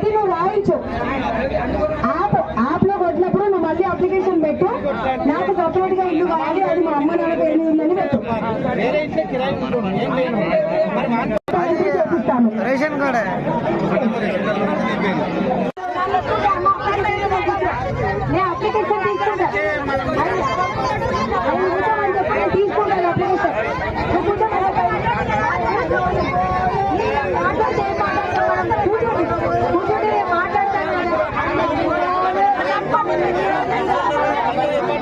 అది నువ్వు రాయించు. యాప్ యాప్లో కొట్టినప్పుడు నువ్వు మళ్ళీ అప్లికేషన్ పెట్టు. నాకు సపరేట్గా ఇల్లు కావాలి అది మా అమ్మ నాన్న పేరు ఉందని పెట్టు. చేపిస్తాను రేషన్ కార్డే నేను అప్లికేషన్ తీసుకుంటా అది- అది ఉంచామని చెప్పి నేను తీసుకుంటాను అప్లికేషన్ నువ్వు కూర్చో. మాట్లాడితే ఏం మాట్లాడతావు? కూర్చోండి. కూర్చోండి, నేను మాట్లాడతాను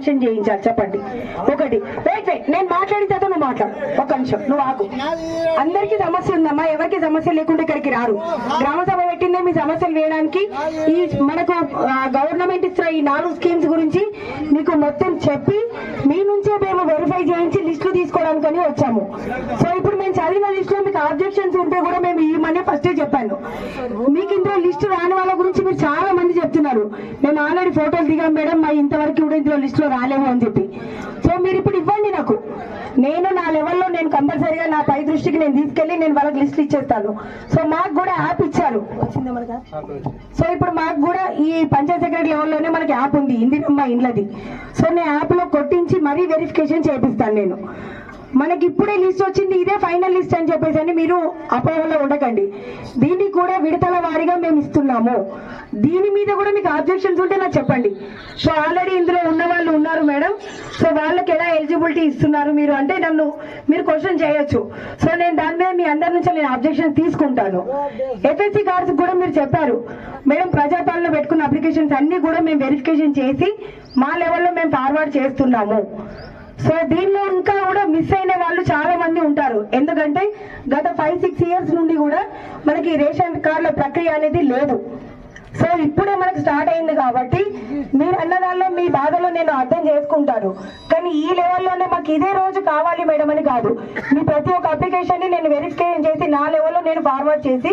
శాంక్షన్ చేయించాలి చెప్పండి. ఒకటి వెయిట్ వెయిట్ నేను మాట్లాడిన తర్వాత నువ్వు మాట్లాడు. ఒక నిమిషం నువ్వు ఆకు అందరికి సమస్య ఉందమ్మా ఎవరికి సమస్య లేకుండా ఇక్కడికి రారు. గ్రామ సభ పెట్టిందే మీ సమస్యలు వేయడానికి ఈ మనకు గవర్నమెంట్ ఇస్తున్న ఈ నాలుగు స్కీమ్స్ గురించి మీకు మొత్తం చెప్పి మీ నుంచే మేము వెరిఫై చేయించి లిస్టులు తీసుకోవడానికని వచ్చాము. సో ఇప్పుడు మేము చదివిన లిస్ట్లో మీకు ఆబ్జెక్షన్స్ ఉంటే కూడా మేము ఇవ్వమని ఫస్టే చెప్పాను. మీకు ఇందులో లిస్ట్ రాని వాళ్ళ గురించి మీరు చాలా మంది చెప్తున్నారు. మేము ఆల్రెడీ ఫోటోలు దిగాం మేడం మా ఇంతవరకు కూడా ఇందులో లిస్టులో రాలేము అని చెప్పి. సో మీరు ఇప్పుడు ఇవ్వండి నాకు. నేను నా లెవెల్లో నేను కంపల్సరీగా నా పై దృష్టికి నేను తీసుకెళ్ళి నేను వాళ్ళకి లిస్ట్ ఇచ్చేస్తాను. సో మాకు కూడా యాప్ ఇచ్చారు. వచ్చిందా మనకా? సో ఇప్పుడు మాకు కూడా ఈ పంచాయత్ సెక్రటరీ లెవెల్లోనే మనకి యాప్ ఉంది ఇందిరమ్మ ఇండ్లది. సో నేను యాప్లో కొట్టించి మరీ వెరిఫికేషన్ చేపిస్తాను నేను. మనకి ఇప్పుడే లిస్ట్ వచ్చింది ఇదే ఫైనల్ లిస్ట్ అని చెప్పేసి అని మీరు అపోహలో ఉండకండి. దీన్ని కూడా విడతల వారీగా మేము ఇస్తున్నాము. దీని మీద కూడా మీకు ఆబ్జెక్షన్స్ ఉంటే నాకు చెప్పండి. సో ఆల్రెడీ ఇందులో ఉన్న వాళ్ళు ఉన్నారు మేడం. సో ఎలిజిబిలిటీ ఇస్తున్నారు మీరు అంటే నన్ను మీరు క్వశ్చన్ చేయొచ్చు. సో నేను దాని మీద మీ అందరి నుంచి నేను అబ్జెక్షన్ తీసుకుంటాను. ఎఫ్ఎస్సి కార్డ్స్ కూడా మీరు చెప్పారు. మేడం ప్రజాపాలన పెట్టుకున్న అప్లికేషన్స్ అన్ని కూడా మేము వెరిఫికేషన్ చేసి మా లెవెల్లో మేము ఫార్వర్డ్ చేస్తున్నాము. సో దీనిలో ఇంకా కూడా మిస్ అయిన వాళ్ళు చాలా మంది ఉంటారు. ఎందుకంటే గత ఫైవ్ సిక్స్ ఇయర్స్ నుండి కూడా మనకి రేషన్ కార్డుల ప్రక్రియ అనేది లేదు. సో ఇప్పుడే మనకు స్టార్ట్ అయింది కాబట్టి మీరు అన్న దానిలో మీ బాధలో నేను అర్థం చేసుకుంటాను. కానీ ఈ లెవెల్లోనే మాకు ఇదే రోజు కావాలి మేడం అని కాదు. మీ ప్రతి ఒక్క అప్లికేషన్ని నేను వెరిఫికేషన్ చేసి నా లెవెల్లో నేను ఫార్వర్డ్ చేసి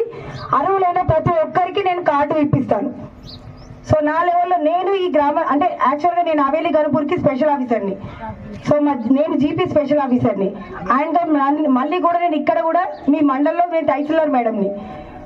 అర్హులైన ప్రతి ఒక్కరికి నేను కార్డు ఇప్పిస్తాను. సో నా లెవెల్లో నేను ఈ గ్రామ అంటే యాక్చువల్గా నేను అవేలి గనుపూర్కి స్పెషల్ ఆఫీసర్ని సో మ- నేను జీపీ స్పెషల్ ఆఫీసర్ని ఆయనతో మళ్ళీ కూడా నేను ఇక్కడ కూడా మీ మండలంలో నేను తహసీల్దార్ మేడంని